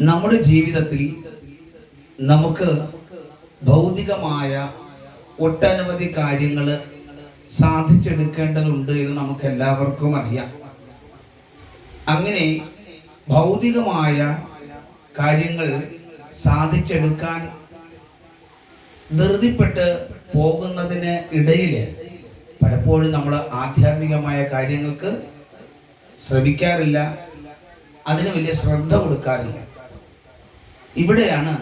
നമ്മുടെ ജീവിതത്തിൽ നമുക്ക് ഭൗതികമായ ഒട്ടനവധി കാര്യങ്ങൾ സാധിച്ചെടുക്കേണ്ടതുണ്ട് എന്ന് നമുക്ക് എല്ലാവർക്കും അറിയാം. അങ്ങനെ ഭൗതികമായ കാര്യങ്ങൾ സാധിച്ചെടുക്കാൻ ധൃതിപ്പെട്ട് പോകുന്നതിന് ഇടയിൽ പലപ്പോഴും നമ്മൾ ആധ്യാത്മികമായ കാര്യങ്ങൾക്ക് ശ്രമിക്കാറില്ല. അതിന് വലിയ ശ്രദ്ധ കൊടുക്കാറില്ല. ഇവിടെയാണ്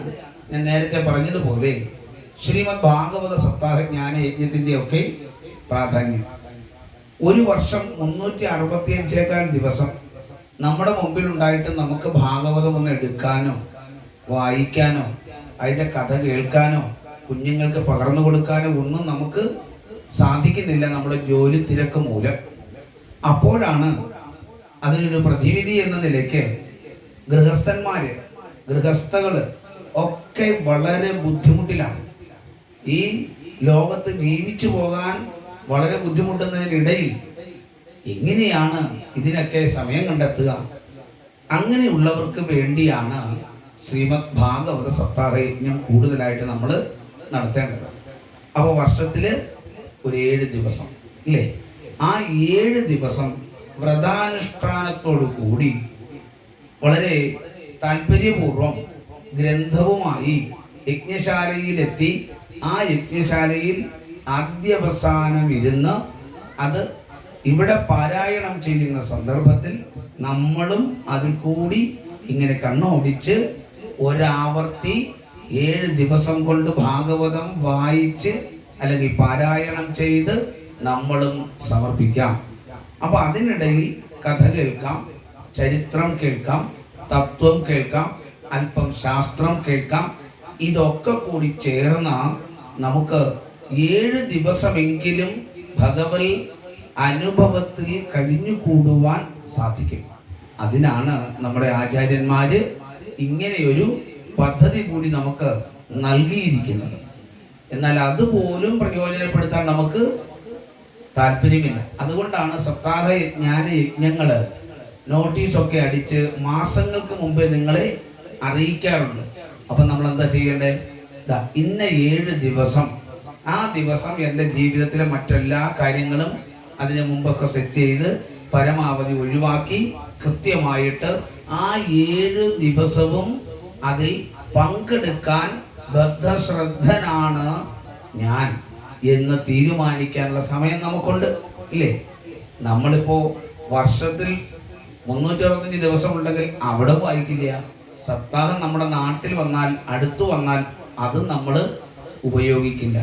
ഞാൻ നേരത്തെ പറഞ്ഞതുപോലെ ശ്രീമദ് ഭാഗവത സപ്താഹ ജ്ഞാന ഒക്കെ പ്രാധാന്യം. ഒരു വർഷം മുന്നൂറ്റി അറുപത്തി അഞ്ചേക്കാൽ ദിവസം നമ്മുടെ മുമ്പിൽ ഉണ്ടായിട്ട് നമുക്ക് ഭാഗവതം ഒന്ന് എടുക്കാനോ വായിക്കാനോ അതിന്റെ കഥ കേൾക്കാനോ കുഞ്ഞുങ്ങൾക്ക് പകർന്നു കൊടുക്കാനോ ഒന്നും നമുക്ക് സാധിക്കുന്നില്ല നമ്മുടെ ജോലി തിരക്ക് മൂലം. അപ്പോഴാണ് അതിനൊരു പ്രതിവിധി എന്ന നിലയ്ക്ക് ഗൃഹസ്ഥന്മാര് ഗൃഹസ്ഥകൾ ഒക്കെ വളരെ ബുദ്ധിമുട്ടിലാണ്. ഈ ലോകത്ത് ജീവിച്ചു പോകാൻ വളരെ ബുദ്ധിമുട്ടുന്നതിനിടയിൽ എങ്ങനെയാണ് ഇതിനൊക്കെ സമയം കണ്ടെത്തുക. അങ്ങനെയുള്ളവർക്ക് വേണ്ടിയാണ് ശ്രീമദ് ഭാഗവത സപ്താഹയജ്ഞം കൂടുതലായിട്ട് നമ്മൾ നടത്തേണ്ടത്. അപ്പോൾ വർഷത്തിൽ ഒരു ഏഴ് ദിവസം ഇല്ലേ? ആ ഏഴ് ദിവസം വ്രതാനുഷ്ഠാനത്തോടു കൂടി വളരെ താല്പര്യപൂർവം ഗ്രന്ഥവുമായി യജ്ഞശാലയിലെത്തി ആ യജ്ഞശാലയിൽ ആദ്യവസാനം ഇരുന്ന് അത് ഇവിടെ പാരായണം ചെയ്യുന്ന സന്ദർഭത്തിൽ നമ്മളും അതിൽ കൂടി ഇങ്ങനെ കണ്ണോടിച്ച് ഒരാവർത്തി ഏഴ് ദിവസം കൊണ്ട് ഭാഗവതം വായിച്ച് അല്ലെങ്കിൽ പാരായണം ചെയ്ത് നമ്മളും സമർപ്പിക്കാം. അപ്പൊ അതിനിടയിൽ കഥ കേൾക്കാം ചരിത്രം കേൾക്കാം തത്വം കേൾക്കാം അല്പം ശാസ്ത്രം കേൾക്കാം. ഇതൊക്കെ കൂടി ചേർന്ന നമുക്ക് ഏഴ് ദിവസമെങ്കിലും ഭഗവൽ അനുഭവത്തിൽ കഴിഞ്ഞുകൂടുവാൻ സാധിക്കും. അതിനാണ് നമ്മുടെ ആചാര്യന്മാര് ഇങ്ങനെയൊരു പദ്ധതി കൂടി നമുക്ക് നൽകിയിരിക്കുന്നത്. എന്നാൽ അതുപോലും പ്രയോജനപ്പെടുത്താൻ നമുക്ക് താല്പര്യമില്ല. അതുകൊണ്ടാണ് സപ്താഹ ജ്ഞാന യജ്ഞങ്ങൾ നോട്ടീസൊക്കെ അടിച്ച് മാസങ്ങൾക്ക് മുമ്പേ നിങ്ങളെ അറിയിക്കാറുണ്ട്. അപ്പം നമ്മൾ എന്താ ചെയ്യേണ്ടത് ഇന്ന ഏഴ് ദിവസം. ആ ദിവസം എന്റെ ജീവിതത്തിലെ മറ്റെല്ലാ കാര്യങ്ങളും അതിനു മുമ്പൊക്കെ സെറ്റ് ചെയ്ത് പരമാവധി ഒഴിവാക്കി കൃത്യമായിട്ട് ആ ഏഴ് ദിവസവും അതിൽ പങ്കെടുക്കാൻ ബദ്ധശ്രദ്ധനാണ് ഞാൻ എന്ന് തീരുമാനിക്കാനുള്ള സമയം നമുക്കുണ്ട്. ഇല്ലേ? നമ്മളിപ്പോ വർഷത്തിൽ മുന്നൂറ്റി അറുപത്തഞ്ച് ദിവസം ഉണ്ടെങ്കിൽ അവിടെ വായിക്കില്ല. സപ്താഹം നമ്മുടെ നാട്ടിൽ വന്നാൽ അടുത്തു വന്നാൽ അത് നമ്മൾ ഉപയോഗിക്കില്ല.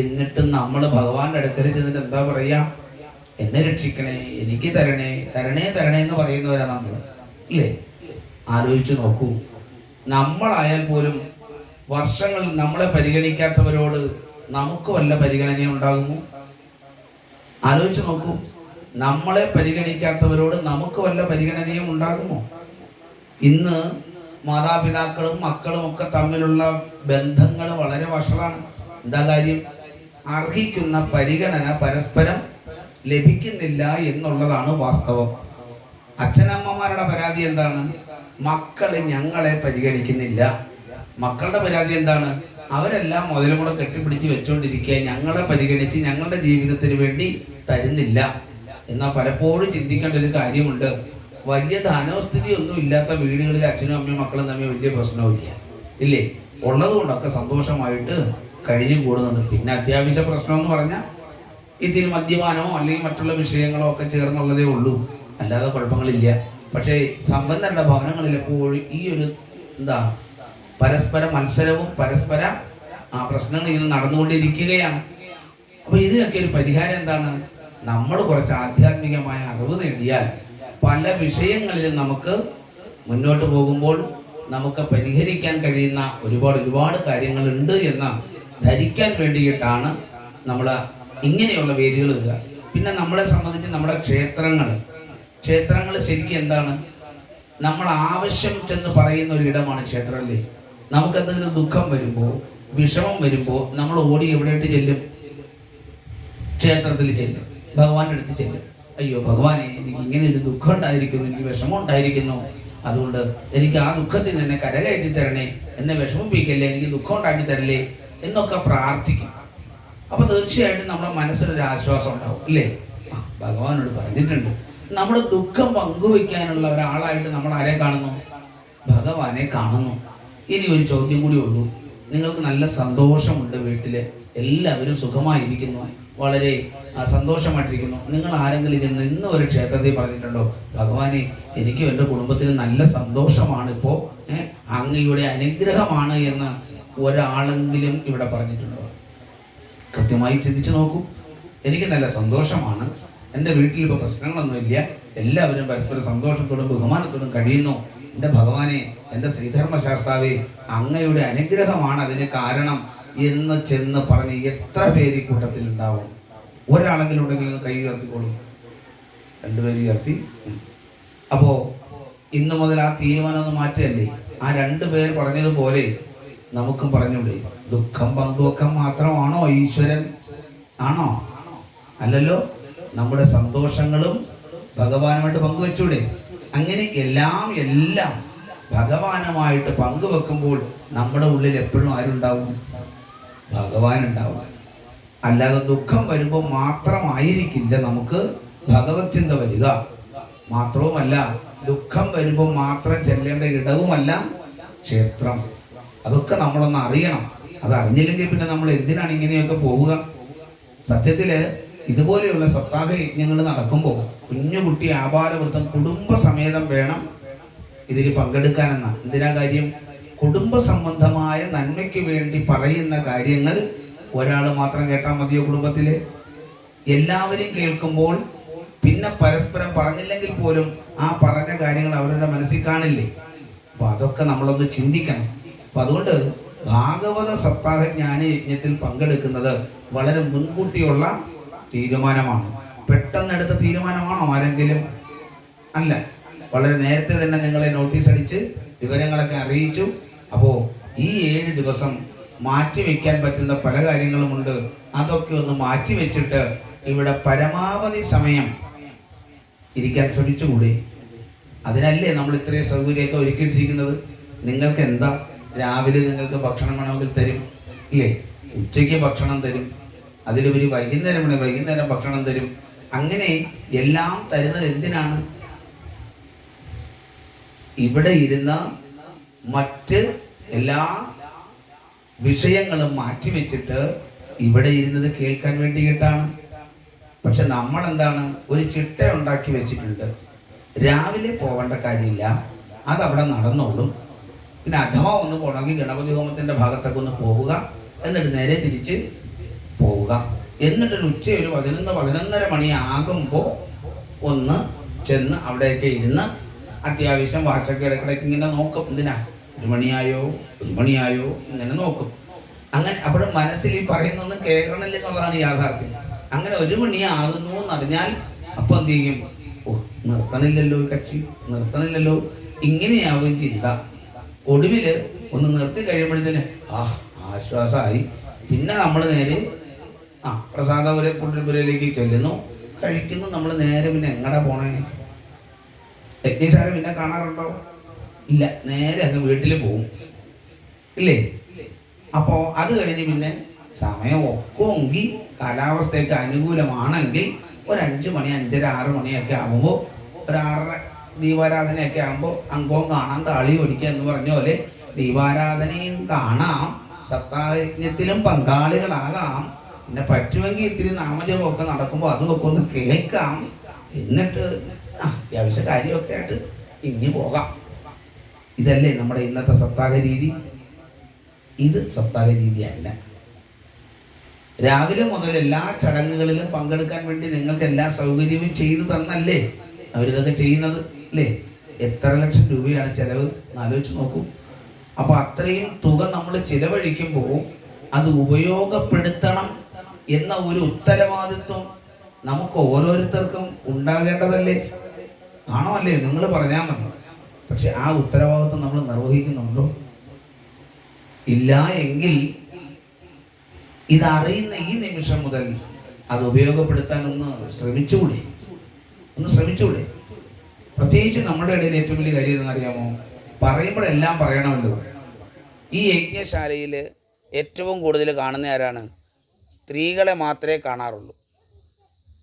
എന്നിട്ട് നമ്മൾ ഭഗവാന്റെ അടുക്കൽ ചെന്നിട്ട് എന്താ പറയാ? എന്നെ രക്ഷിക്കണേ എനിക്ക് തരണേ തരണേ തരണേ എന്ന് പറയുന്നവരാ നമ്മൾ ഇല്ലേ? ആലോചിച്ചു നോക്കൂ. നമ്മളായാൽ പോലും വർഷങ്ങൾ നമ്മളെ പരിഗണിക്കാത്തവരോട് നമുക്ക് വല്ല പരിഗണനയും ഉണ്ടാകുമോ ആലോചിച്ചു നോക്കൂ. നമ്മളെ പരിഗണിക്കാത്തവരോട് നമുക്ക് വല്ല പരിഗണനയും ഉണ്ടാകുമോ? ഇന്ന് മാതാപിതാക്കളും മക്കളും ഒക്കെ തമ്മിലുള്ള ബന്ധങ്ങൾ വളരെ വഷളാണ്. എന്താ കാര്യം? അർഹിക്കുന്ന പരിഗണന പരസ്പരം ലഭിക്കുന്നില്ല എന്നുള്ളതാണ് വാസ്തവം. അച്ഛനമ്മമാരുടെ പരാതി എന്താണ്? മക്കൾ ഞങ്ങളെ പരിഗണിക്കുന്നില്ല. മക്കളുടെ പരാതി എന്താണ്? അവരെല്ലാം മുതലും കൂടെ കെട്ടിപ്പിടിച്ച് വെച്ചുകൊണ്ടിരിക്കുക ഞങ്ങളെ പരിഗണിച്ച് ഞങ്ങളുടെ ജീവിതത്തിന് വേണ്ടി തരുന്നില്ല. എന്നാൽ പലപ്പോഴും ചിന്തിക്കേണ്ട ഒരു കാര്യമുണ്ട്. വലിയ ധനസ്ഥിതി ഒന്നും ഇല്ലാത്ത വീടുകളിൽ അച്ഛനും അമ്മയും മക്കളും തമ്മിൽ വലിയ പ്രശ്നവുമില്ല. ഇല്ലേ? ഉള്ളത് കൊണ്ടൊക്കെ സന്തോഷമായിട്ട് കഴിഞ്ഞു കൂടുന്നുണ്ട് പിന്നെ അത്യാവശ്യ പ്രശ്നം എന്ന് പറഞ്ഞാൽ ഇതിന് മദ്യപാനമോ അല്ലെങ്കിൽ മറ്റുള്ള വിഷയങ്ങളോ ഒക്കെ ചേർന്നുള്ളതേ ഉള്ളൂ. അല്ലാതെ കുഴപ്പങ്ങളില്ല. പക്ഷേ സമ്പന്നരുടെ ഭവനങ്ങളിൽ എപ്പോഴും ഈ ഒരു എന്താ പരസ്പര മത്സരവും പരസ്പര ആ പ്രശ്നങ്ങൾ ഇങ്ങനെ നടന്നുകൊണ്ടിരിക്കുകയാണ്. അപ്പൊ ഇതിനൊക്കെ ഒരു പരിഹാരം എന്താണ്? നമ്മൾ കുറച്ച് ആധ്യാത്മികമായ അറിവ് നേടിയാൽ പല വിഷയങ്ങളിലും നമുക്ക് മുന്നോട്ട് പോകുമ്പോൾ നമുക്ക് പരിഹരിക്കാൻ കഴിയുന്ന ഒരുപാട് ഒരുപാട് കാര്യങ്ങളുണ്ട് എന്ന് ധരിക്കാൻ വേണ്ടിയിട്ടാണ് നമ്മൾ ഇങ്ങനെയുള്ള വേദികൾ വരിക പിന്നെ നമ്മളെ സംബന്ധിച്ച് നമ്മുടെ ക്ഷേത്രങ്ങൾ. ക്ഷേത്രങ്ങൾ ശരിക്കും എന്താണ്? നമ്മൾ ആവശ്യം ചെന്ന് പറയുന്ന ഒരു ഇടമാണ് ക്ഷേത്രമല്ലേ? നമുക്ക് എന്തെങ്കിലും ദുഃഖം വരുമ്പോൾ വിഷമം വരുമ്പോൾ നമ്മൾ ഓടി എവിടെയായിട്ട് ചെല്ലും? ക്ഷേത്രത്തിൽ ചെല്ലും. ഭഗവാന്റെ അടുത്ത് ചെല്ലും. അയ്യോ ഭഗവാനെ എനിക്ക് ഇങ്ങനെ ഒരു ദുഃഖം ഉണ്ടായിരിക്കുന്നു എനിക്ക് വിഷമം ഉണ്ടായിരിക്കുന്നു. അതുകൊണ്ട് എനിക്ക് ആ ദുഃഖത്തിൽ എന്നെ കരകയറ്റി തരണേ. എന്നെ വിഷമിപ്പിക്കല്ലേ എനിക്ക് ദുഃഖം ഉണ്ടാക്കി തരല്ലേ എന്നൊക്കെ പ്രാർത്ഥിക്കും. അപ്പൊ തീർച്ചയായിട്ടും നമ്മുടെ മനസ്സിലൊരു ആശ്വാസം ഉണ്ടാവും അല്ലേ ഭഗവാനോട് പറഞ്ഞിട്ടുണ്ട്. നമ്മുടെ ദുഃഖം പങ്കുവെക്കാനുള്ള ഒരാളായിട്ട് നമ്മൾ ആരെ കാണുന്നു? ഭഗവാനെ കാണുന്നു. ഇനി ഒരു ചോദ്യം കൂടി ഉള്ളൂ. നിങ്ങൾക്ക് നല്ല സന്തോഷമുണ്ട് വീട്ടിൽ. എല്ലാവരും സുഖമായിരിക്കുന്നു. വളരെ സന്തോഷമായിട്ടിരിക്കുന്നു. നിങ്ങൾ ആരെങ്കിലും ചെന്ന് ഇന്ന് ഒരു ക്ഷേത്രത്തിൽ പറഞ്ഞിട്ടുണ്ടോ? ഭഗവാനെ എനിക്കും എന്റെ കുടുംബത്തിന് നല്ല സന്തോഷമാണ് ഇപ്പോൾ അങ്ങയുടെ അനുഗ്രഹമാണ് എന്ന് ഒരാളെങ്കിലും ഇവിടെ പറഞ്ഞിട്ടുണ്ടോ? കൃത്യമായി ചിന്തിച്ചു നോക്കൂ. എനിക്ക് നല്ല സന്തോഷമാണ്. എന്റെ വീട്ടിൽ ഇപ്പോൾ പ്രശ്നങ്ങളൊന്നുമില്ല എല്ലാവരും പരസ്പരം സന്തോഷത്തോടും ബഹുമാനത്തോടും കഴിയുന്നു. എന്റെ ഭഗവാനെ എന്റെ ശ്രീധർമ്മശാസ്താവേ അങ്ങയുടെ അനുഗ്രഹമാണ് അതിന് കാരണം. എന്ന് ചെന്ന് പറഞ്ഞ് എത്ര പേര് ഈ കൂട്ടത്തിൽ ഉണ്ടാവും? ഒരാളെങ്കിലും ഉണ്ടെങ്കിൽ ഒന്ന് കൈ ഉയർത്തിക്കോളും. രണ്ടുപേര് ഉയർത്തി. അപ്പോൾ അപ്പോ ഇന്ന് മുതൽ ആ തീരുമാനം ഒന്ന് മാറ്റുകയല്ലേ? ആ രണ്ടു പേർ പറഞ്ഞതുപോലെ നമുക്കും പറഞ്ഞൂടെ ദുഃഖം പങ്കുവെക്കാൻ മാത്രമാണോ ഈശ്വരൻ? ആണോ? അല്ലല്ലോ? നമ്മുടെ സന്തോഷങ്ങളും ഭഗവാനുമായിട്ട് പങ്കുവെച്ചൂടെ? അങ്ങനെ എല്ലാം എല്ലാം ഭഗവാനുമായിട്ട് പങ്കുവെക്കുമ്പോൾ നമ്മുടെ ഉള്ളിൽ എപ്പോഴും ആരുണ്ടാവും? ഭഗവാൻ ഉണ്ടാവുക അല്ലാതെ ദുഃഖം വരുമ്പോൾ മാത്രമായിരിക്കില്ല നമുക്ക് ഭഗവത് ചിന്ത വരിക. മാത്രവുമല്ല ദുഃഖം വരുമ്പോൾ മാത്രം ചെല്ലേണ്ട ഇടവുമല്ല ക്ഷേത്രം. അതൊക്കെ നമ്മളൊന്ന് അറിയണം. അത് അറിഞ്ഞില്ലെങ്കിൽ പിന്നെ നമ്മൾ എന്തിനാണ് ഇങ്ങനെയൊക്കെ പോവുക? സത്യത്തിൽ ഇതുപോലെയുള്ള സപ്താഹ യജ്ഞങ്ങൾ നടക്കുമ്പോൾ കുഞ്ഞുകുട്ടി ആപാരവൃത്തം കുടുംബസമേതം വേണം ഇതിൽ പങ്കെടുക്കാനെന്ന. എന്തിനാ കാര്യം? കുടുംബ സംബന്ധമായ നന്മയ്ക്ക് വേണ്ടി പറയുന്ന കാര്യങ്ങൾ ഒരാൾ മാത്രം കേട്ടാൽ മതിയോ കുടുംബത്തിൽ എല്ലാവരും കേൾക്കുമ്പോൾ പിന്നെ പരസ്പരം പറഞ്ഞില്ലെങ്കിൽ പോലും ആ പറഞ്ഞ കാര്യങ്ങൾ അവരുടെ മനസ്സിൽ കാണില്ലേ? അപ്പൊ അതൊക്കെ നമ്മളൊന്ന് ചിന്തിക്കണം. അപ്പൊ അതുകൊണ്ട് ഭാഗവത സപ്താഹ ജ്ഞാന യജ്ഞത്തിൽ പങ്കെടുക്കുന്നത് വളരെ മുൻകൂട്ടിയുള്ള തീരുമാനമാണ്. പെട്ടെന്നെടുത്ത തീരുമാനമാണോ ആരെങ്കിലും? അല്ല. വളരെ നേരത്തെ തന്നെ നിങ്ങളെ നോട്ടീസ് അടിച്ച് വിവരങ്ങളൊക്കെ അറിയിച്ചു. അപ്പോൾ ഈ ഏഴ് ദിവസം മാറ്റി വെക്കാൻ പറ്റുന്ന പല കാര്യങ്ങളുമുണ്ട്. അതൊക്കെ ഒന്ന് മാറ്റി വെച്ചിട്ട് ഇവിടെ പരമാവധി സമയം ഇരിക്കാൻ ശ്രമിച്ചുകൂടി? അതിനല്ലേ നമ്മൾ ഇത്രയും സൗകര്യമൊക്കെ ഒരുക്കിയിട്ടിരിക്കുന്നത്? നിങ്ങൾക്ക് എന്താ? രാവിലെ നിങ്ങൾക്ക് ഭക്ഷണം വേണമെങ്കിൽ തരും. ഇല്ലേ? ഉച്ചയ്ക്ക് ഭക്ഷണം തരും. അതിലുപരി വൈകുന്നേരം വേണേൽ വൈകുന്നേരം ഭക്ഷണം തരും. അങ്ങനെ എല്ലാം തരുന്നത് എന്തിനാണ്? ഇവിടെ ഇരുന്ന മറ്റ് എല്ലാ വിഷയങ്ങളും മാറ്റിവെച്ചിട്ട് ഇവിടെ ഇരുന്നത് കേൾക്കാൻ വേണ്ടിയിട്ടാണ്. പക്ഷെ നമ്മൾ എന്താണ് ഒരു ചിട്ട ഉണ്ടാക്കി വെച്ചിട്ടുണ്ട്. രാവിലെ പോകേണ്ട കാര്യമില്ല. അതവിടെ നടന്നോളും. പിന്നെ അഥവാ ഒന്ന് പോകണമെങ്കിൽ ഗണപതി ഹോമത്തിന്റെ ഭാഗത്തൊക്കെ ഒന്ന് പോവുക. എന്നിട്ട് നേരെ തിരിച്ച് പോവുക. എന്നിട്ടൊരു ഉച്ച ഒരു പതിനൊന്ന് പതിനൊന്നര മണിയാകുമ്പോൾ ഒന്ന് ചെന്ന് അവിടെയൊക്കെ ഇരുന്ന് അത്യാവശ്യം വാച്ചൊക്കെ ഇടയ്ക്കിടയ്ക്ക് ഇങ്ങനെ നോക്കും. എന്തിനാ? ഒരു മണിയായോ? ഒരു മണിയായോ? ഇങ്ങനെ നോക്കും. അങ്ങനെ അപ്പോഴും മനസ്സിൽ ഈ പറയുന്നൊന്നും കേൾക്കണില്ല എന്നുള്ളതാണ് യാഥാർത്ഥ്യം. അങ്ങനെ ഒരു മണിയാകുന്നു എന്നറിഞ്ഞാൽ അപ്പൊ എന്ത് ചെയ്യും? ഓ നിർത്തണില്ലല്ലോ കക്ഷി. നിർത്തണില്ലല്ലോ. ഇങ്ങനെയാവും ചിന്ത ഒടുവിൽ ഒന്ന് നിർത്തി കഴിയുമ്പോഴത്തേന് ആ ആശ്വാസമായി പിന്നെ നമ്മൾ നേരെ ആ പ്രസാദപുര ചൊല്ലുന്നു. ചെല്ലുന്നു കഴിക്കുന്നു. നമ്മൾ നേരെ പിന്നെ എങ്ങടാ പോണേ? യജ്ഞശാല പിന്നെ കാണാറുണ്ടോ? ഇല്ല നേരെ അങ്ങ് വീട്ടിൽ പോവും. ഇല്ലേ? അപ്പോ അത് കഴിഞ്ഞ് പിന്നെ സമയം ഒക്കെങ്കിൽ കാലാവസ്ഥയൊക്കെ അനുകൂലമാണെങ്കിൽ ഒരു അഞ്ച് മണി അഞ്ചര ആറ് മണിയൊക്കെ ആകുമ്പോൾ ഒരു ദീപാരാധനയൊക്കെ ആകുമ്പോൾ അംഗവും കാണാം താളി ഓടിക്കുക എന്ന് പറഞ്ഞ പോലെ ദീപാരാധനയും കാണാം. സപ്താഹയജ്ഞത്തിലും പങ്കാളികളാകാം. പിന്നെ പറ്റുമെങ്കിൽ ഇത്തിരി നാമജപമൊക്കെ നടക്കുമ്പോൾ അതുമൊക്കെ ഒന്ന് കേൾക്കാം. എന്നിട്ട് അത്യാവശ്യ കാര്യമൊക്കെ ആയിട്ട് ഇനി പോകാം. ഇതല്ലേ നമ്മുടെ ഇന്നത്തെ സപ്താഹ രീതി? ഇത് സപ്താഹ രീതിയല്ല രാവിലെ മുതൽ എല്ലാ ചടങ്ങുകളിലും പങ്കെടുക്കാൻ വേണ്ടി നിങ്ങൾക്ക് എല്ലാ സൗകര്യവും ചെയ്തു തന്നല്ലേ? അവരിതൊക്കെ ചെയ്യുന്നത് അല്ലേ? എത്ര ലക്ഷം രൂപയാണ് ചിലവ്? ആലോചിച്ച് നോക്കൂ. അപ്പോൾ അത്രയും തുക നമ്മൾ ചിലവഴിക്കുമ്പോൾ അത് ഉപയോഗപ്പെടുത്തണം എന്ന ഒരു ഉത്തരവാദിത്വം നമുക്ക് ഓരോരുത്തർക്കും ഉണ്ടാകേണ്ടതല്ലേ? ആണോ അല്ലേ നിങ്ങൾ പറഞ്ഞാൽ മതി. പക്ഷെ ആ ഉത്തരവാദിത്വം നമ്മൾ നിർവഹിക്കുന്നുണ്ടോ? ഇല്ല എങ്കിൽ ഇതറിയുന്ന ഈ നിമിഷം മുതൽ അത് ഉപയോഗപ്പെടുത്താൻ ഒന്ന് ശ്രമിച്ചുകൂടെ? ഒന്ന് ശ്രമിച്ചുകൂടെ? പ്രത്യേകിച്ച് നമ്മുടെ ഇടയിൽ ഏറ്റവും വലിയ കാര്യം എന്നറിയാമോ പറയുമ്പോഴെല്ലാം പറയണമല്ലോ. ഈ യജ്ഞശാലയിൽ ഏറ്റവും കൂടുതൽ കാണുന്ന ആരാണ്? സ്ത്രീകളെ മാത്രമേ കാണാറുള്ളൂ.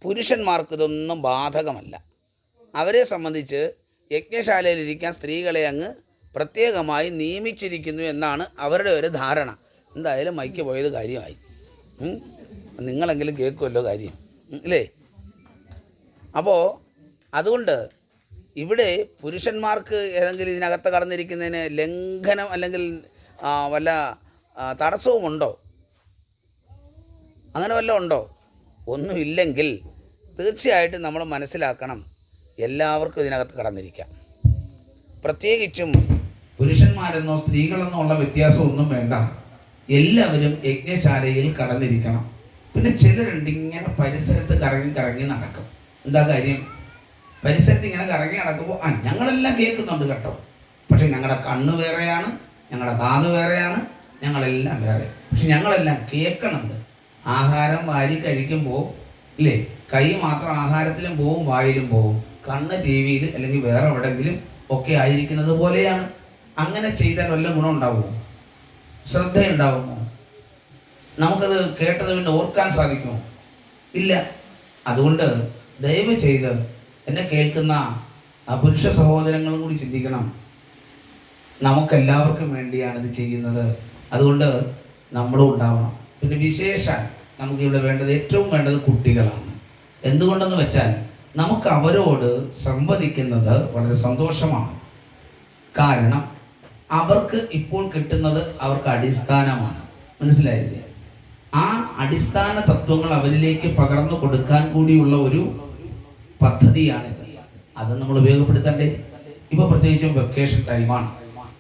പുരുഷന്മാർക്ക് ഇതൊന്നും ബാധകമല്ല. അവരെ സംബന്ധിച്ച് യജ്ഞശാലയിലിരിക്കാൻ സ്ത്രീകളെ അങ്ങ് പ്രത്യേകമായി നിയമിച്ചിരിക്കുന്നു എന്നാണ് അവരുടെ ഒരു ധാരണ. എന്തായാലും മൈക്ക് പോയത് കാര്യമായി. നിങ്ങളെങ്കിലും കേൾക്കുമല്ലോ കാര്യം. ഇല്ലേ? അപ്പോൾ അതുകൊണ്ട് ഇവിടെ പുരുഷന്മാർക്ക് ഏതെങ്കിലും ഇതിനകത്ത് കടന്നിരിക്കുന്നതിന് ലംഘനം അല്ലെങ്കിൽ വല്ല തടസ്സവുമുണ്ടോ അങ്ങനെ വല്ല ഉണ്ടോ? ഒന്നുമില്ലെങ്കിൽ തീർച്ചയായിട്ടും നമ്മൾ മനസ്സിലാക്കണം. എല്ലാവർക്കും ഇതിനകത്ത് കടന്നിരിക്കാം. പ്രത്യേകിച്ചും പുരുഷന്മാരെന്നോ സ്ത്രീകളെന്നോ ഉള്ള വ്യത്യാസമൊന്നും വേണ്ട. എല്ലാവരും യജ്ഞശാലയിൽ കടന്നിരിക്കണം. പിന്നെ ചിലരുണ്ട് ഇങ്ങനെ പരിസരത്ത് കറങ്ങി കറങ്ങി നടക്കും. എന്താ കാര്യം? പരിസരത്ത് ഇങ്ങനെ കറങ്ങി നടക്കുമ്പോൾ ആ ഞങ്ങളെല്ലാം കേൾക്കുന്നുണ്ട് കേട്ടോ. പക്ഷെ ഞങ്ങളുടെ കണ്ണ് വേറെയാണ് ഞങ്ങളുടെ കാത് വേറെയാണ് ഞങ്ങളെല്ലാം വേറെ. പക്ഷെ ഞങ്ങളെല്ലാം കേൾക്കണുണ്ട്. ആഹാരം വാരി കഴിക്കുമ്പോൾ ഇല്ലേ? കൈ മാത്രം ആഹാരത്തിലും പോവും വായിലും പോവും. കണ്ണ് ടി വിയിൽ അല്ലെങ്കിൽ വേറെ എവിടെങ്കിലും ഒക്കെ ആയിരിക്കുന്നത് പോലെയാണ്. അങ്ങനെ ചെയ്താൽ വല്ല ഗുണം ഉണ്ടാവുമോ? ശ്രദ്ധയുണ്ടാവുമോ? നമുക്കത് കേട്ടത് പിന്നെ ഓർക്കാൻ സാധിക്കുമോ? ഇല്ല. അതുകൊണ്ട് ദയവ് ചെയ്ത് എന്നെ കേൾക്കുന്ന ആ പുരുഷ സഹോദരങ്ങളും കൂടി ചിന്തിക്കണം. നമുക്കെല്ലാവർക്കും വേണ്ടിയാണ് ഇത് ചെയ്യുന്നത്. അതുകൊണ്ട് നമ്മളും ഉണ്ടാവണം. പിന്നെ വിശേഷ നമുക്കിവിടെ വേണ്ടത് ഏറ്റവും വേണ്ടത് കുട്ടികളാണ്. എന്തുകൊണ്ടെന്ന് വെച്ചാൽ നമുക്ക് അവരോട് സംവദിക്കുന്നത് വളരെ സന്തോഷമാണ്. കാരണം അവർക്ക് ഇപ്പോൾ കിട്ടുന്നത് അവർക്ക് അടിസ്ഥാനമാണ്. മനസ്സിലായില്ലേ? ആ അടിസ്ഥാന തത്വങ്ങൾ അവരിലേക്ക് പകർന്നു കൊടുക്കാൻ കൂടിയുള്ള ഒരു പദ്ധതിയാണ് അത് നമ്മൾ ഉപയോഗപ്പെടുത്തണ്ടേ? ഇപ്പൊ പ്രത്യേകിച്ചും വെക്കേഷൻ ടൈമാണ്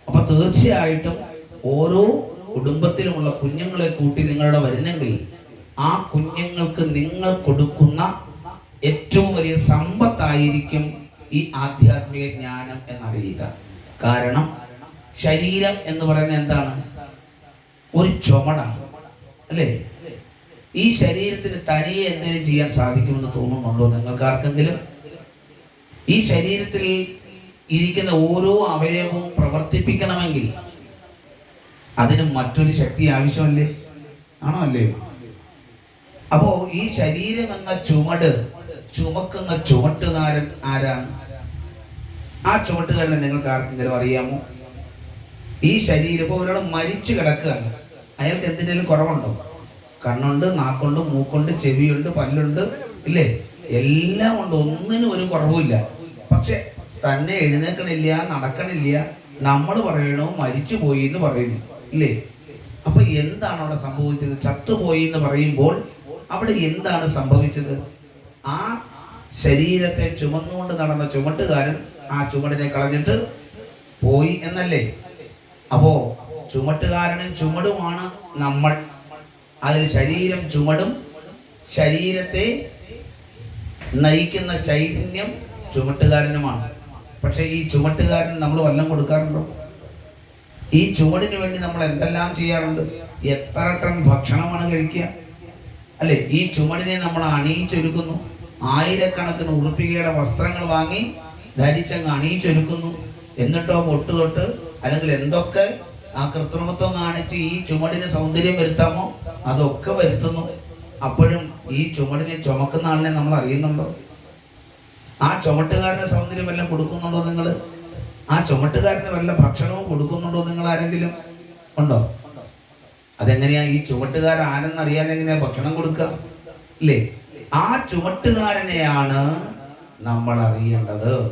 അപ്പൊ തീർച്ചയായിട്ടും ഓരോ കുടുംബത്തിലുമുള്ള കുഞ്ഞുങ്ങളെ കൂട്ടി നിങ്ങളുടെ വരുന്നെങ്കിൽ ആ കുഞ്ഞുങ്ങൾക്ക് നിങ്ങൾ കൊടുക്കുന്ന ഏറ്റവും വലിയ സമ്പത്തായിരിക്കും ഈ ആധ്യാത്മിക ജ്ഞാനം എന്നറിയുക. കാരണം ശരീരം എന്ന് പറയുന്നത് എന്താണ്? ഒരു ചുമടാണ്. അല്ലേ? ഈ ശരീരത്തിന് തനിയെ എന്തെങ്കിലും ചെയ്യാൻ സാധിക്കുമെന്ന് തോന്നുന്നുണ്ടോ നിങ്ങൾക്ക് ആർക്കെങ്കിലും? ഈ ശരീരത്തിൽ ഇരിക്കുന്ന ഓരോ അവയവവും പ്രവർത്തിപ്പിക്കണമെങ്കിൽ അതിന് മറ്റൊരു ശക്തി ആവശ്യമല്ലേ? ആണോ അല്ലേ? അപ്പോ ഈ ശരീരം എന്ന ചുമട് ചുമക്കുന്ന ചുമട്ടുകാരൻ ആരാണ്? ആ ചുമട്ടുകാരനെ നിങ്ങൾക്ക് ആർക്കെങ്കിലും അറിയാമോ? ഈ ശരീരം ഇപ്പോൾ ഒരാൾ മരിച്ചു കിടക്കുകയാണ്. അയാൾക്ക് എന്തിനേലും കുറവുണ്ടോ? കണ്ണുണ്ട് നാക്കുണ്ട് മൂക്കുണ്ട് ചെവിയുണ്ട് പല്ലുണ്ട് ഇല്ലേ? എല്ലാം ഉണ്ട്. ഒന്നിനും ഒരു കുറവുമില്ല പക്ഷെ തന്നെ എഴുന്നേക്കണില്ല നടക്കണില്ല. നമ്മൾ പറയണോ മരിച്ചു പോയി എന്ന് പറയുന്നു. ഇല്ലേ? അപ്പൊ എന്താണ് അവിടെ സംഭവിച്ചത്? ചത്തുപോയി എന്ന് പറയുമ്പോൾ അവിടെ എന്താണ് സംഭവിച്ചത്? ആ ശരീരത്തെ ചുമന്നുകൊണ്ട് നടന്ന ചുമട്ടുകാരൻ ആ ചുമടിനെ കളഞ്ഞിട്ട് പോയി എന്നല്ലേ? അപ്പോ ചുമട്ടുകാരനും ചുമടുമാണ് നമ്മൾ. അതിൽ ശരീരം ചുമടും ശരീരത്തെ നയിക്കുന്ന ചൈതന്യം ചുമട്ടുകാരനുമാണ്. പക്ഷെ ഈ ചുമട്ടുകാരൻ നമ്മൾ വല്ലം കൊടുക്കാറുണ്ടോ? ഈ ചുമടിന് വേണ്ടി നമ്മൾ എന്തെല്ലാം ചെയ്യാറുണ്ട്? എത്ര ടൺ ഭക്ഷണമാണ് കഴിക്കുക? അല്ലെ? ഈ ചുമടിനെ നമ്മൾ അണിയിച്ചൊരുക്കുന്നു. ആയിരക്കണക്കിന് ഉറുപ്പികയുടെ വസ്ത്രങ്ങൾ വാങ്ങി ധരിച്ചങ്ങ് അണിയിച്ചൊരുക്കുന്നു. എന്നിട്ടോ പൊട്ട് തൊട്ട് അല്ലെങ്കിൽ എന്തൊക്കെ ആ കൃത്രിമത്വം കാണിച്ച് ഈ ചുമടിന് സൗന്ദര്യം വരുത്താമോ അതൊക്കെ വരുത്തുന്നു. അപ്പോഴും ഈ ചുമടിനെ ചുമക്കുന്ന ആളിനെ നമ്മൾ അറിയുന്നുണ്ടോ? ആ ചുമട്ടുകാരന് സൗന്ദര്യം വല്ലതും കൊടുക്കുന്നുണ്ടോ നിങ്ങൾ ആ ചുമട്ടുകാരന് വല്ല ഭക്ഷണവും കൊടുക്കുന്നുണ്ടോ നിങ്ങൾ ആരെങ്കിലും? ഉണ്ടോ? അതെങ്ങനെയാ ഈ ചുമട്ടുകാരൻ ആരെന്നറിയാതെ എങ്ങനെയാ ഭക്ഷണം കൊടുക്കുക? ഇല്ലേ? ആ ചുവട്ടുകാരനെയാണ് നമ്മൾ അറിയേണ്ടത്.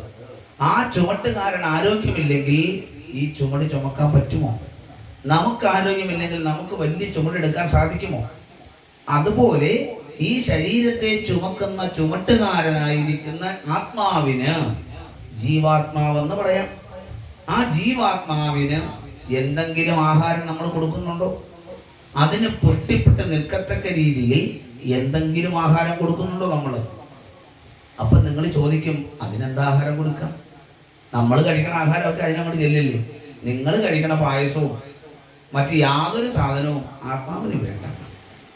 ആ ചുവട്ടുകാരൻ ആരോഗ്യമില്ലെങ്കിൽ ഈ ചുമട് ചുമക്കാൻ പറ്റുമോ? നമുക്ക് ആരോഗ്യമില്ലെങ്കിൽ നമുക്ക് വലിയ ചുമടെടുക്കാൻ സാധിക്കുമോ? അതുപോലെ ഈ ശരീരത്തെ ചുമക്കുന്ന ചുമട്ടുകാരനായിരിക്കുന്ന ആത്മാവിന് ജീവാത്മാവെന്ന് പറയാം. ആ ജീവാത്മാവിന് എന്തെങ്കിലും ആഹാരം നമ്മൾ കൊടുക്കുന്നുണ്ടോ? അതിന് പുഷ്ടിപ്പെട്ട് നിൽക്കത്തക്ക രീതിയിൽ എന്തെങ്കിലും ആഹാരം കൊടുക്കുന്നുണ്ടോ നമ്മൾ അപ്പം നിങ്ങൾ ചോദിക്കും അതിനെന്താ ആഹാരം കൊടുക്കാം? നമ്മൾ കഴിക്കണ ആഹാരമൊക്കെ അതിനങ്ങോട്ട് ചെല്ലില്ലേ? നിങ്ങൾ കഴിക്കണ പായസവും മറ്റ് യാതൊരു സാധനവും ആത്മാവിന് വേണ്ട.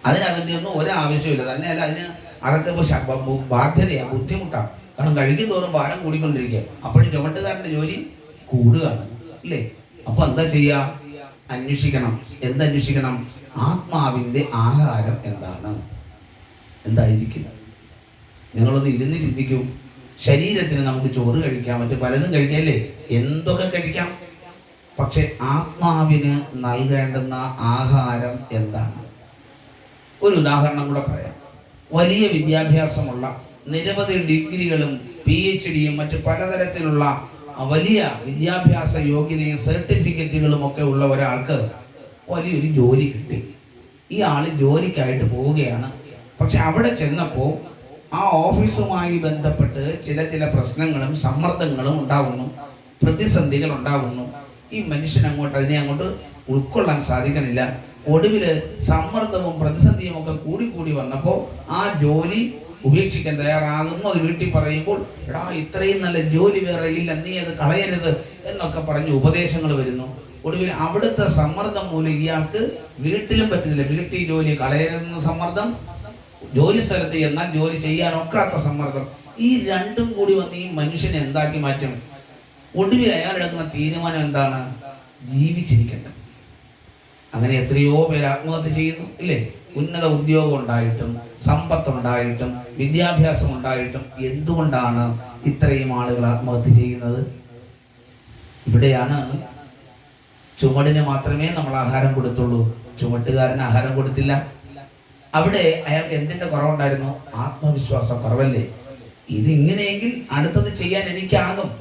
അതിനകത്തിന്റെ ഒന്നും ഒരാവശ്യമില്ല തന്നെയല്ല അതിന് അതൊക്കെ ഇപ്പോൾ ബാധ്യതയാണ് ബുദ്ധിമുട്ടാണ് കാരണം കഴിക്കും തോറും ഭാരം കൂടിക്കൊണ്ടിരിക്കുക. അപ്പോഴും ചുമട്ടുകാരന്റെ ജോലി കൂടുകയാണ് ഇല്ലേ അപ്പോൾ എന്താ ചെയ്യുക അന്വേഷിക്കണം. എന്തന്വേഷിക്കണം ആത്മാവിന്റെ ആഹാരം എന്താണ്? എന്തായിരിക്കും? നിങ്ങളൊന്ന് ഇരുന്ന് ചിന്തിക്കൂ. ശരീരത്തിന് നമുക്ക് ചോറ് കഴിക്കാം മറ്റു പലതും കഴിക്കാല്ലേ? എന്തൊക്കെ കഴിക്കാം? പക്ഷെ ആത്മാവിന് നൽകേണ്ടുന്ന ആഹാരം എന്താണ്? ഒരു ഉദാഹരണം കൂടെ പറയാം. വലിയ വിദ്യാഭ്യാസമുള്ള നിരവധി ഡിഗ്രികളും പി എച്ച് ഡിയും മറ്റ് പലതരത്തിലുള്ള വലിയ വിദ്യാഭ്യാസ യോഗ്യതയും സർട്ടിഫിക്കറ്റുകളും ഒക്കെ ഉള്ള ഒരാൾക്ക് വലിയൊരു ജോലി കിട്ടി. ഈ ആൾ ജോലിക്കായിട്ട് പോവുകയാണ്. പക്ഷെ അവിടെ ചെന്നപ്പോൾ ആ ഓഫീസുമായി ബന്ധപ്പെട്ട് ചില ചില പ്രശ്നങ്ങളും സമ്മർദ്ദങ്ങളും ഉണ്ടാവുന്നു പ്രതിസന്ധികൾ ഉണ്ടാവുന്നു. ഈ മനുഷ്യൻ അങ്ങോട്ട് അതിനെ അങ്ങോട്ട് ഉൾക്കൊള്ളാൻ സാധിക്കണില്ല. ഒടുവിൽ സമ്മർദ്ദവും പ്രതിസന്ധിയും ഒക്കെ കൂടി കൂടി വന്നപ്പോൾ ആ ജോലി ഉപേക്ഷിക്കാൻ തയ്യാറാകുന്നു അത് വീട്ടിൽ പറയുമ്പോൾ എടാ ഇത്രയും നല്ല ജോലി വേറെ ഇല്ല നീ അത് കളയരുത് എന്നൊക്കെ പറഞ്ഞ് ഉപദേശങ്ങൾ വരുന്നു. ഒടുവിൽ അവിടുത്തെ സമ്മർദ്ദം മൂലം ഇയാൾക്ക് വീട്ടിലും പറ്റുന്നില്ല. വീട്ടിൽ ജോലി കളയരുതെന്ന സമ്മർദ്ദം ജോലി സ്ഥലത്ത് എന്നാൽ ജോലി ചെയ്യാനൊക്കാത്ത സമ്മർദ്ദം. ഈ രണ്ടും കൂടി വന്ന് ഈ മനുഷ്യനെ എന്താക്കി മാറ്റും? ഒടുവിൽ അയാൾ എടുക്കുന്ന തീരുമാനം എന്താണ്? ജീവിച്ചിരിക്കേണ്ടത് അങ്ങനെ എത്രയോ പേര് ആത്മഹത്യ ചെയ്യുന്നു ഇല്ലേ? ഉന്നത ഉദ്യോഗം ഉണ്ടായിട്ടും സമ്പത്ത് ഉണ്ടായിട്ടും വിദ്യാഭ്യാസം ഉണ്ടായിട്ടും എന്തുകൊണ്ടാണ് ഇത്രയും ആളുകൾ ആത്മഹത്യ ചെയ്യുന്നത്? ഇവിടെയാണ് ചുമടിന് മാത്രമേ നമ്മൾ ആഹാരം കൊടുത്തുള്ളൂ. ചുമട്ടുകാരന് ആഹാരം കൊടുത്തില്ല. അവിടെ അയാൾക്ക് എന്തിന്റെ കുറവുണ്ടായിരുന്നു? ആത്മവിശ്വാസം കുറവല്ലേ? ഇതിങ്ങനെയെങ്കിൽ അടുത്തത് ചെയ്യാൻ എനിക്കാകും.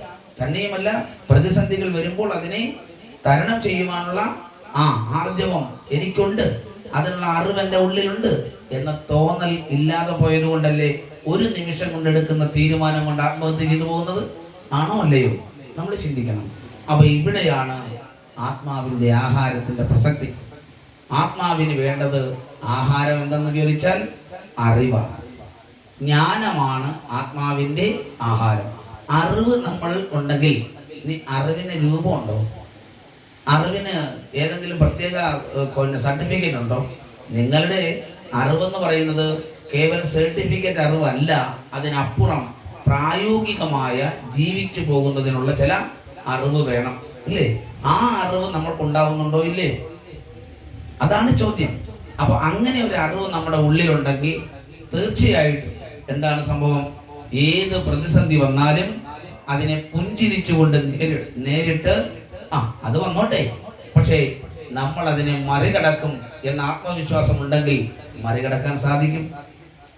തന്നെയുമല്ല പ്രതിസന്ധികൾ വരുമ്പോൾ അതിനെ തരണം ചെയ്യുവാനുള്ള ആ ആർജവം എനിക്കുണ്ട്. അതിനുള്ള അറിവ് എന്റെ ഉള്ളിലുണ്ട് എന്ന തോന്നൽ ഇല്ലാതെ പോയത് കൊണ്ടല്ലേ ഒരു നിമിഷം കൊണ്ടെടുക്കുന്ന തീരുമാനം കൊണ്ട് ആത്മഹത്യ ചെയ്തു പോകുന്നത്? ആണോ അല്ലയോ? നമ്മൾ ചിന്തിക്കണം. അപ്പൊ ഇവിടെയാണ് ആത്മാവിന്റെ ആഹാരത്തിന്റെ പ്രസക്തി. ആത്മാവിന് വേണ്ടത് ആഹാരം എന്തെന്ന് ചോദിച്ചാൽ അറിവാണ്. ജ്ഞാനമാണ് ആത്മാവിന്റെ ആഹാരം. അറിവ് നമ്മൾ ഉണ്ടെങ്കിൽ ഇനി അറിവിന് രൂപമുണ്ടോ? അറിവിന് ഏതെങ്കിലും പ്രത്യേക സർട്ടിഫിക്കറ്റ് ഉണ്ടോ? നിങ്ങളുടെ അറിവെന്ന് പറയുന്നത് കേവലം സർട്ടിഫിക്കറ്റ് അറിവല്ല അതിനപ്പുറം പ്രായോഗികമായ ജീവിച്ചു പോകുന്നതിനുള്ള ചില അറിവ് വേണം. ഇല്ലേ? ആ അറിവ് നമ്മൾക്ക് ഉണ്ടാവുന്നുണ്ടോ? ഇല്ലേ? അതാണ് ചോദ്യം. അപ്പൊ അങ്ങനെ ഒരു അറിവ് നമ്മുടെ ഉള്ളിലുണ്ടെങ്കിൽ തീർച്ചയായിട്ടും എന്താണ് സംഭവം? ഏത് പ്രതിസന്ധി വന്നാലും അതിനെ പുഞ്ചിരിച്ചുകൊണ്ട് നേരി നേരിട്ട് ആ അത് വന്നോട്ടെ. പക്ഷേ നമ്മൾ അതിനെ മറികടക്കും എന്ന ആത്മവിശ്വാസം ഉണ്ടെങ്കിൽ മറികടക്കാൻ സാധിക്കും.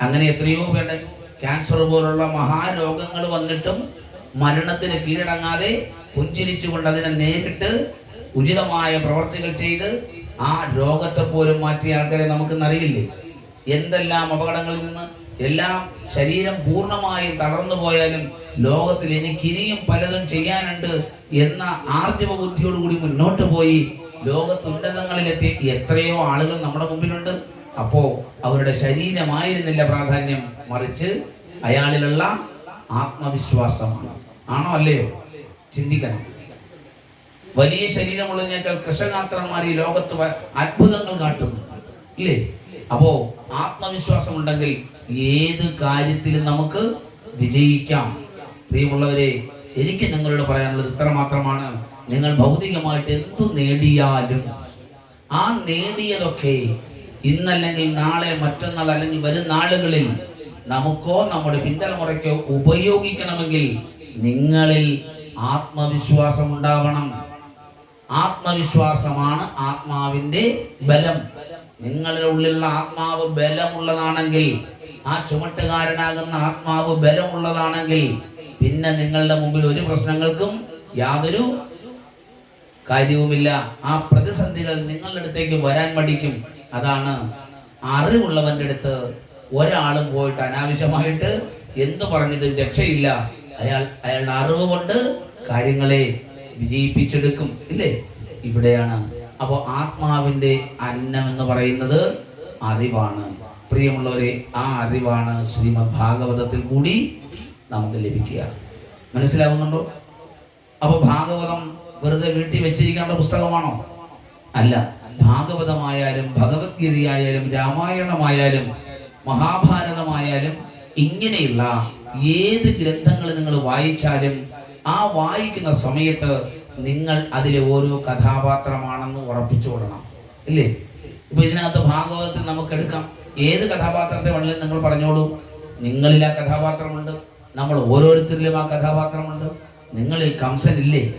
അങ്ങനെ എത്രയോ പേരുടെ ക്യാൻസർ പോലുള്ള മഹാരോഗങ്ങൾ വന്നിട്ടും മരണത്തിന് കീഴടങ്ങാതെ പുഞ്ചിരിച്ചുകൊണ്ട് അതിനെ നേരിട്ട് ഉചിതമായ പ്രവർത്തികൾ ചെയ്ത് ആ രോഗത്തെ പോലും മാറ്റിയ ആൾക്കാരെ നമുക്ക് അറിയില്ലേ എന്തെല്ലാം അപകടങ്ങളിൽ നിന്ന് എല്ലാം ശരീരം പൂർണമായും തളർന്നു പോയാലും ലോകത്തിൽ എനിക്ക് ഇനിയും പലതും ചെയ്യാനുണ്ട് എന്ന ആർജവ ബുദ്ധിയോടുകൂടി മുന്നോട്ട് പോയി ലോകത്തുന്നതങ്ങളിലെത്തി എത്രയോ ആളുകൾ നമ്മുടെ മുമ്പിലുണ്ട്. അപ്പോൾ അവരുടെ ശരീരമായിരുന്നില്ല പ്രാധാന്യം. മറിച്ച് അയാളിലുള്ള ആത്മവിശ്വാസമാണ്. ആണോ അല്ലയോ? ചിന്തിക്കണം. വലിയ ശരീരമുള്ളതിനേക്കാൾ കൃഷകാത്രന്മാർ ഈ ലോകത്ത് അത്ഭുതങ്ങൾ കാട്ടുന്നു. ഇല്ലേ? അപ്പോ ആത്മവിശ്വാസം ഉണ്ടെങ്കിൽ ഏത് കാര്യത്തിലും നമുക്ക് വിജയിക്കാം. പ്രിയമുള്ളവരെ എനിക്ക് നിങ്ങളോട് പറയാനുള്ളത് ഇത്ര മാത്രമാണ് നിങ്ങൾ ഭൗതികമായിട്ട് എന്തു നേടിയാലും ആ നേടിയതൊക്കെ ഇന്നല്ലെങ്കിൽ നാളെ മറ്റന്നാൾ അല്ലെങ്കിൽ വരും നാളുകളിൽ നമുക്കോ നമ്മുടെ പിന്തലമുറയ്ക്കോ ഉപയോഗിക്കണമെങ്കിൽ നിങ്ങളിൽ ആത്മവിശ്വാസം ഉണ്ടാവണം. ആത്മവിശ്വാസമാണ് ആത്മാവിന്റെ ബലം. നിങ്ങളുടെ ഉള്ളിലുള്ള ആത്മാവ് ബലമുള്ളതാണെങ്കിൽ ആ ചുമട്ടുകാരനാകുന്ന ആത്മാവ് ബലമുള്ളതാണെങ്കിൽ പിന്നെ നിങ്ങളുടെ മുമ്പിൽ ഒരു പ്രശ്നങ്ങൾക്കും യാതൊരു കാര്യവുമില്ല. ആ പ്രതിസന്ധികൾ നിങ്ങളുടെ അടുത്തേക്ക് വരാൻ മടിക്കും. അതാണ് അറിവുള്ളവന്റെ അടുത്ത് ഒരാളും പോയിട്ട് അനാവശ്യമായിട്ട് എന്ത് പറഞ്ഞിട്ടും രക്ഷയില്ല. അയാൾ അയാളുടെ അറിവ് കൊണ്ട് കാര്യങ്ങളെ വിജയിപ്പിച്ചെടുക്കും ഇല്ലേ? ഇവിടെയാണ്. അപ്പോൾ ആത്മാവിന്റെ അന്നം എന്ന് പറയുന്നത് അറിവാണ്. പ്രിയമുള്ളവരെ ആ അറിവാണ് ശ്രീമദ് ഭാഗവതത്തിൽ കൂടി നമുക്ക് ലഭിക്കുക മനസ്സിലാവുന്നുണ്ടോ? അപ്പോൾ ഭാഗവതം വെറുതെ വീട്ടിൽ വെച്ചിരിക്കേണ്ട പുസ്തകമാണോ? അല്ല. ഭാഗവതമായാലും ഭഗവത്ഗീതയായാലും രാമായണമായാലും മഹാഭാരതമായാലും ഇങ്ങനെയുള്ള ഏത് ഗ്രന്ഥങ്ങൾ നിങ്ങൾ വായിച്ചാലും ആ വായിക്കുന്ന സമയത്ത് നിങ്ങൾ അതിലെ ഓരോ കഥാപാത്രമാണെന്ന് ഉറപ്പിച്ചു ഉറപ്പിച്ചുകൊള്ളണം ഇല്ലേ? ഇപ്പൊ ഇതിനകത്ത് ഭാഗവതത്തിൽ നമുക്ക് എടുക്കാം. ഏത് കഥാപാത്രത്തെ വേണമെങ്കിലും നിങ്ങൾ പറഞ്ഞോളൂ. നിങ്ങളിൽ ആ കഥാപാത്രമുണ്ട്. നമ്മൾ ഓരോരുത്തരിലും ആ കഥാപാത്രമുണ്ട്. നിങ്ങളിൽ കംസൻ ഇല്ലേ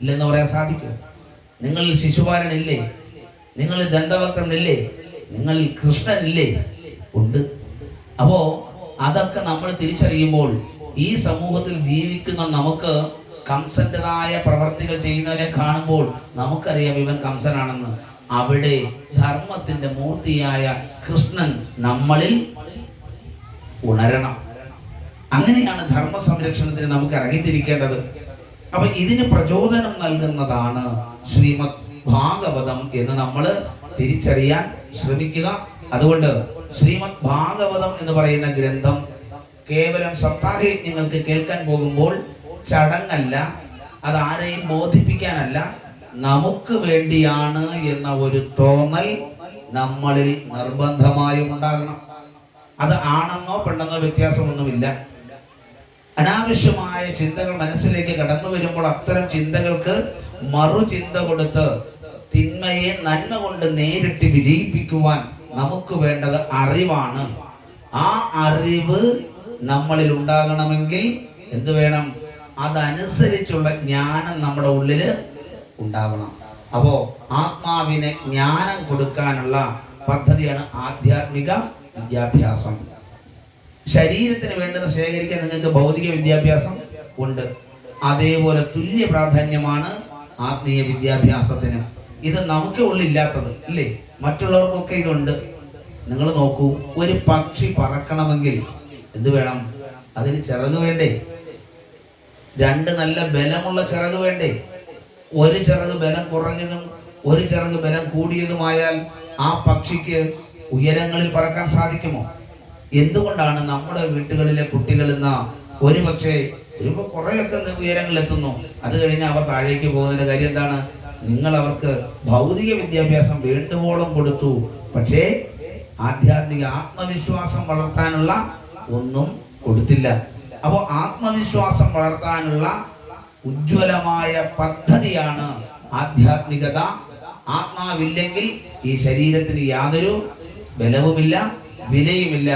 ഇല്ലെന്ന് പറയാൻ സാധിക്കും? നിങ്ങളിൽ ശിശുപാലൻ ഇല്ലേ നിങ്ങളിൽ നിങ്ങൾ നിങ്ങളിൽ കൃഷ്ണനില്ലേ? ഉണ്ട്. അപ്പോ അതൊക്കെ നമ്മൾ തിരിച്ചറിയുമ്പോൾ ഈ സമൂഹത്തിൽ ജീവിക്കുന്ന നമുക്ക് കംസന്റേതായ പ്രവർത്തികൾ ചെയ്യുന്നവരെ കാണുമ്പോൾ നമുക്കറിയാം ഇവൻ കംസനാണെന്ന്. അവിടെ ധർമ്മത്തിന്റെ മൂർത്തിയായ കൃഷ്ണൻ നമ്മളിൽ ഉണരണം. അങ്ങനെയാണ് ധർമ്മ സംരക്ഷണത്തിന് നമുക്ക് ഇറങ്ങിത്തിരിക്കേണ്ടത്. അപ്പൊ ഇതിന് പ്രചോദനം നൽകുന്നതാണ് ശ്രീമദ് ഭാഗവതം എന്ന് നമ്മൾ തിരിച്ചറിയാൻ ശ്രമിക്കുക. അതുകൊണ്ട് ശ്രീമദ് ഭാഗവതം എന്ന് പറയുന്ന ഗ്രന്ഥം കേവലം സപ്താഹയജ്ഞങ്ങൾക്ക് കേൾക്കാൻ പോകുമ്പോൾ ചടങ്ങല്ല അത് ആരെയും ബോധിപ്പിക്കാനല്ല നമുക്ക് വേണ്ടിയാണ് എന്ന ഒരു തോന്നൽ നമ്മളിൽ നിർബന്ധമായും ഉണ്ടാകണം. അത് ആണെന്നോ പെണ്ണെന്നോ വ്യത്യാസമൊന്നുമില്ല. അനാവശ്യമായ ചിന്തകൾ മനസ്സിലേക്ക് കടന്നു വരുമ്പോൾ അത്തരം ചിന്തകൾക്ക് മറുചിന്ത കൊടുത്ത് തിന്മയെ നന്മ കൊണ്ട് നേരിട്ട് വിജയിപ്പിക്കുവാൻ നമുക്ക് വേണ്ടത് അറിവാണ്. ആ അറിവ് നമ്മളിൽ ഉണ്ടാകണമെങ്കിൽ എന്ത് വേണം? അതനുസരിച്ചുള്ള ജ്ഞാനം നമ്മുടെ ഉള്ളിൽ ഉണ്ടാവണം. അപ്പോ ആത്മാവിന് ജ്ഞാനം കൊടുക്കാനുള്ള പദ്ധതിയാണ് ആധ്യാത്മിക വിദ്യാഭ്യാസം. ശരീരത്തിന് വേണ്ടത് ശേഖരിക്കാൻ നിങ്ങൾക്ക് ഭൗതിക വിദ്യാഭ്യാസം ഉണ്ട്. അതേപോലെ തുല്യ പ്രാധാന്യമാണ് ആത്മീയ വിദ്യാഭ്യാസത്തിന്. ഇത് നമുക്ക് ഉള്ളില്ലാത്തത് അല്ലേ മറ്റുള്ളവർക്കൊക്കെ ഇതുണ്ട്. നിങ്ങൾ നോക്കൂ ഒരു പക്ഷി പറക്കണമെങ്കിൽ എന്ത് വേണം? അതിന് ചിറക് വേണ്ടേ? രണ്ട് നല്ല ബലമുള്ള ചിറക് വേണ്ടേ? ഒരു ചിറക് ബലം കുറഞ്ഞതും ഒരു ചിറക് ബലം കൂടിയതുമായാൽ ആ പക്ഷിക്ക് ഉയരങ്ങളിൽ പറക്കാൻ സാധിക്കുമോ? എന്തുകൊണ്ടാണ് നമ്മുടെ വീട്ടുകളിലെ കുട്ടികൾ ഇന്ന് ഒരു പക്ഷേ ഒരു കുറേയൊക്കെ ഉയരങ്ങളിൽ എത്തുന്നു അത് കഴിഞ്ഞ് അവർ താഴേക്ക് പോകുന്നതിന്റെ കാര്യം എന്താണ്? നിങ്ങൾ അവർക്ക് ഭൗതിക വിദ്യാഭ്യാസം വേണ്ടുവോളം കൊടുത്തു. പക്ഷേ ആധ്യാത്മിക ആത്മവിശ്വാസം വളർത്താനുള്ള ഒന്നും കൊടുത്തില്ല. അപ്പോൾ ആത്മവിശ്വാസം വളർത്താനുള്ള ഉജ്ജ്വലമായ പദ്ധതിയാണ് ആധ്യാത്മികത. ആത്മാവില്ലെങ്കിൽ ഈ ശരീരത്തിന് യാതൊരു ബലവുമില്ല വിലയുമില്ല.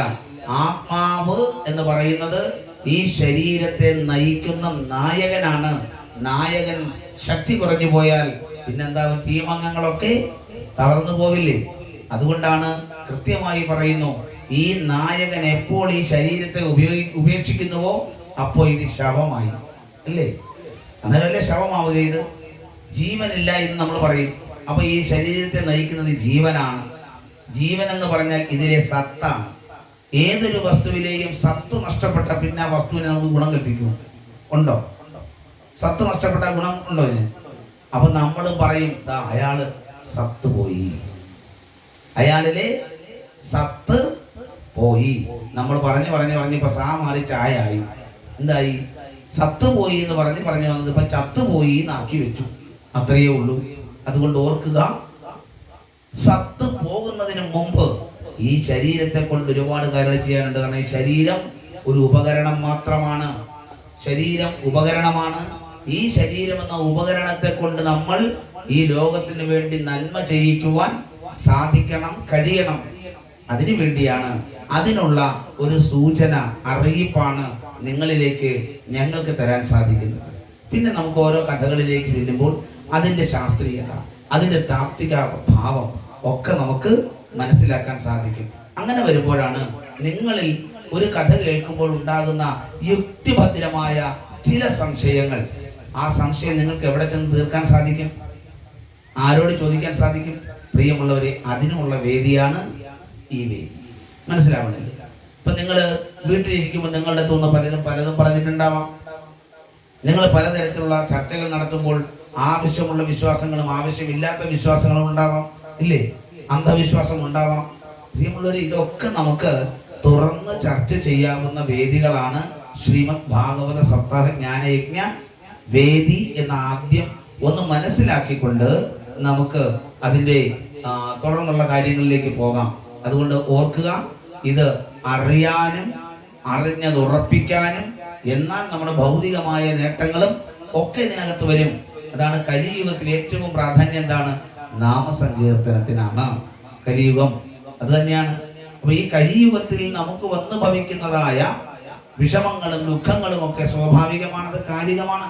ആത്മാവ് എന്ന് പറയുന്നത് ഈ ശരീരത്തെ നയിക്കുന്ന നായകനാണ്. നായകൻ ശക്തി കുറഞ്ഞു പോയാൽ പിന്നെന്താ ടീം അംഗങ്ങളൊക്കെ തളർന്നു പോവില്ലേ? അതുകൊണ്ടാണ് കൃത്യമായി പറയുന്നു ഈ നായകൻ എപ്പോൾ ഈ ശരീരത്തെ ഉപയോഗി ഉപേക്ഷിക്കുന്നുവോ അപ്പോൾ ഇത് ശവമായി. അല്ലേ? അന്നേരമല്ലേ ശവമാവുക ഇത്? ജീവനില്ല എന്ന് നമ്മൾ പറയും. അപ്പോൾ ഈ ശരീരത്തെ നയിക്കുന്നത് ജീവനാണ്. ജീവൻ എന്ന് പറഞ്ഞാൽ ഇതിലെ സത്താണ്. ഏതൊരു വസ്തുവിലെയും സത്ത് നഷ്ടപ്പെട്ട പിന്നെ ആ വസ്തുവിനെ നമുക്ക് ഗുണം കൽപ്പിക്കും ഉണ്ടോ? സത്ത് നഷ്ടപ്പെട്ട ഗുണം ഉണ്ടോ ഇതിന്? അപ്പൊ നമ്മൾ പറയും ദാ അയാൾ സത്ത് പോയി. അയാളിലെ സത്ത് പോയി. നമ്മൾ പറഞ്ഞു പറഞ്ഞു പറഞ്ഞ് ഇപ്പൊ സാ മാറി ചായ ആയി എന്തായി? സത്ത് പോയി എന്ന് പറഞ്ഞ് പറഞ്ഞു വന്നത് ഇപ്പൊ ചത്ത് പോയി എന്നാക്കി വെച്ചു. അത്രയേ ഉള്ളൂ. അതുകൊണ്ട് ഓർക്കുക സത്ത് പോകുന്നതിന് മുമ്പ് ഈ ശരീരത്തെ കൊണ്ട് ഒരുപാട് കാര്യങ്ങൾ ചെയ്യാനുണ്ട്. കാരണം ഈ ശരീരം ഒരു ഉപകരണം മാത്രമാണ്. ശരീരം ഉപകരണമാണ്. ഈ ശരീരം എന്ന ഉപകരണത്തെ കൊണ്ട് നമ്മൾ ഈ ലോകത്തിന് വേണ്ടി നന്മ ചെയ്യിക്കുവാൻ സാധിക്കണം കഴിയണം. അതിനു വേണ്ടിയാണ് അതിനുള്ള ഒരു സൂചന അറിയിപ്പാണ് നിങ്ങളിലേക്ക് ഞങ്ങൾക്ക് തരാൻ സാധിക്കുന്നത്. പിന്നെ നമുക്ക് ഓരോ കഥകളിലേക്ക് ചെല്ലുമ്പോൾ അതിന്റെ ശാസ്ത്രീയത അതിന്റെ താത്വിക ഭാവം ഒക്കെ നമുക്ക് മനസ്സിലാക്കാൻ സാധിക്കും. അങ്ങനെ വരുമ്പോഴാണ് നിങ്ങളിൽ ഒരു കഥ കേൾക്കുമ്പോൾ ഉണ്ടാകുന്ന യുക്തിഭദ്രമായ ചില സംശയങ്ങൾ. ആ സംശയം നിങ്ങൾക്ക് എവിടെ ചെന്ന് തീർക്കാൻ സാധിക്കും? ആരോട് ചോദിക്കാൻ സാധിക്കും? പ്രിയമുള്ളവരെ അതിനുമുള്ള വേദിയാണ് ഈ വേദി. മനസ്സിലാവണില്ലേ. ഇപ്പൊ നിങ്ങൾ വീട്ടിലിരിക്കുമ്പോൾ നിങ്ങളുടെ തോന്നുന്ന പലരും പലതും പറഞ്ഞിട്ടുണ്ടാവാം. നിങ്ങൾ പലതരത്തിലുള്ള ചർച്ചകൾ നടത്തുമ്പോൾ ആവശ്യമുള്ള വിശ്വാസങ്ങളും ആവശ്യമില്ലാത്ത വിശ്വാസങ്ങളും ഉണ്ടാവാം. ഇല്ലേ? അന്ധവിശ്വാസം ഉണ്ടാവാം. പ്രിയമുള്ളവർ ഇതൊക്കെ നമുക്ക് തുറന്ന് ചർച്ച ചെയ്യാവുന്ന വേദികളാണ് ശ്രീമദ് ഭാഗവത സപ്താഹ ജ്ഞാനയജ്ഞ വേദി എന്ന ആദ്യം ഒന്ന് മനസ്സിലാക്കിക്കൊണ്ട് നമുക്ക് അതിന്റെ തുടർന്നുള്ള കാര്യങ്ങളിലേക്ക് പോകാം. അതുകൊണ്ട് ഓർക്കുക ഇത് അറിയാനും അറിഞ്ഞത് ഉറപ്പിക്കാനും എന്നാൽ നമ്മുടെ ഭൗതികമായ നേട്ടങ്ങളും ഒക്കെ ഇതിനകത്ത് വരും. അതാണ് കലിയുഗത്തിൽ ഏറ്റവും പ്രാധാന്യം എന്താണ്? നാമസങ്കീർത്തനത്തിനാണ് കലിയുഗം. അത് തന്നെയാണ് അപ്പൊ ഈ കലിയുഗത്തിൽ നമുക്ക് വന്നു ഭവിക്കുന്നതായ വിഷമങ്ങളും ദുഃഖങ്ങളും ഒക്കെ സ്വാഭാവികമാണ് അത് കാലികമാണ്.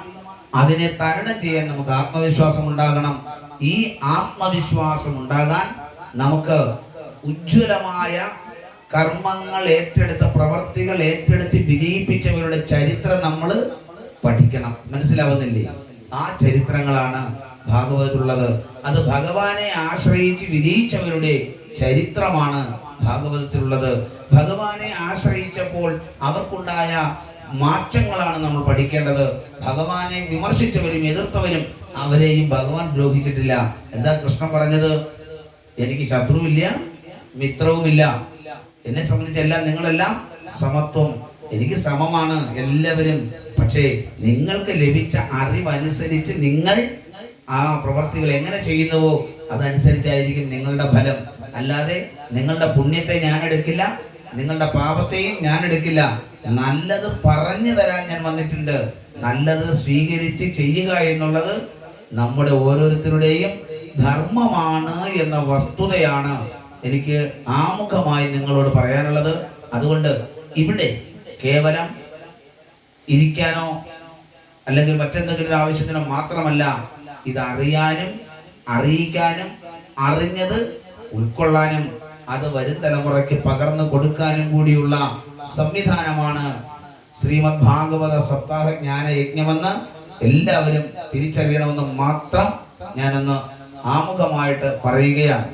അതിനെ തരണം ചെയ്യാൻ നമുക്ക് ആത്മവിശ്വാസം ഉണ്ടാകണം. ഈ ആത്മവിശ്വാസം ഉണ്ടാകാൻ നമുക്ക് ഉജ്ജ്വലമായ കർമ്മങ്ങൾ ഏറ്റെടുത്ത പ്രവർത്തികൾ ഏറ്റെടുത്ത് വിജയിപ്പിച്ചവരുടെ ചരിത്രം നമ്മൾ പഠിക്കണം. മനസ്സിലാവുന്നില്ലേ? ആ ചരിത്രങ്ങളാണ് ഭാഗവതത്തിലുള്ളത്. അത് ഭഗവാനെ ആശ്രയിച്ച് വിജയിച്ചവരുടെ ചരിത്രമാണ് ഭാഗവതത്തിലുള്ളത്. ഭഗവാനെ ആശ്രയിച്ചപ്പോൾ അവർക്കുണ്ടായ മാറ്റങ്ങളാണ് നമ്മൾ പഠിക്കേണ്ടത്. ഭഗവാനെ വിമർശിച്ചവരും എതിർത്തവരും അവരെയും ഭഗവാൻ ദ്രോഹിച്ചിട്ടില്ല. എന്താ കൃഷ്ണ പറഞ്ഞത്? എനിക്ക് ശത്രുവില്ല. മിത്രവുമില്ല. എന്നെ സംബന്ധിച്ചെല്ലാം നിങ്ങളെല്ലാം സമത്വം. എനിക്ക് സമമാണ് എല്ലാവരും. പക്ഷേ നിങ്ങൾക്ക് ലഭിച്ച അറിവനുസരിച്ച് നിങ്ങൾ ആ പ്രവർത്തികൾ എങ്ങനെ ചെയ്യുന്നുവോ അതനുസരിച്ചായിരിക്കും നിങ്ങളുടെ ഫലം. അല്ലാതെ നിങ്ങളുടെ പുണ്യത്തെ ഞാൻ എടുക്കില്ല നിങ്ങളുടെ പാപത്തെയും ഞാൻ എടുക്കില്ല. നല്ലത് പറഞ്ഞു തരാൻ ഞാൻ വന്നിട്ടുണ്ട്. നല്ലത് സ്വീകരിച്ച് ചെയ്യുക എന്നുള്ളത് നമ്മുടെ ഓരോരുത്തരുടെയും ധർമ്മമാണ് എന്ന വസ്തുതയാണ്. എനിക്ക് ആമുഖമായി നിങ്ങളോട് പറയാനുള്ളത് അതുകൊണ്ട് ഇവിടെ കേവലം ഇരിക്കാനോ അല്ലെങ്കിൽ മറ്റെന്തെങ്കിലും ആവശ്യത്തിനോ മാത്രമല്ല ഇത് അറിയാനും അറിയിക്കാനും അറിഞ്ഞത് ഉൾക്കൊള്ളാനും അത് വരും തലമുറയ്ക്ക് പകർന്നു കൊടുക്കാനും കൂടിയുള്ള സംവിധാനമാണ് ശ്രീമദ് ഭാഗവത സപ്താഹ ജ്ഞാന യജ്ഞമെന്ന് എല്ലാവരും തിരിച്ചറിയണമെന്ന് മാത്രം ഞാനൊന്ന് ആമുഖമായിട്ട് പറയുകയാണ്.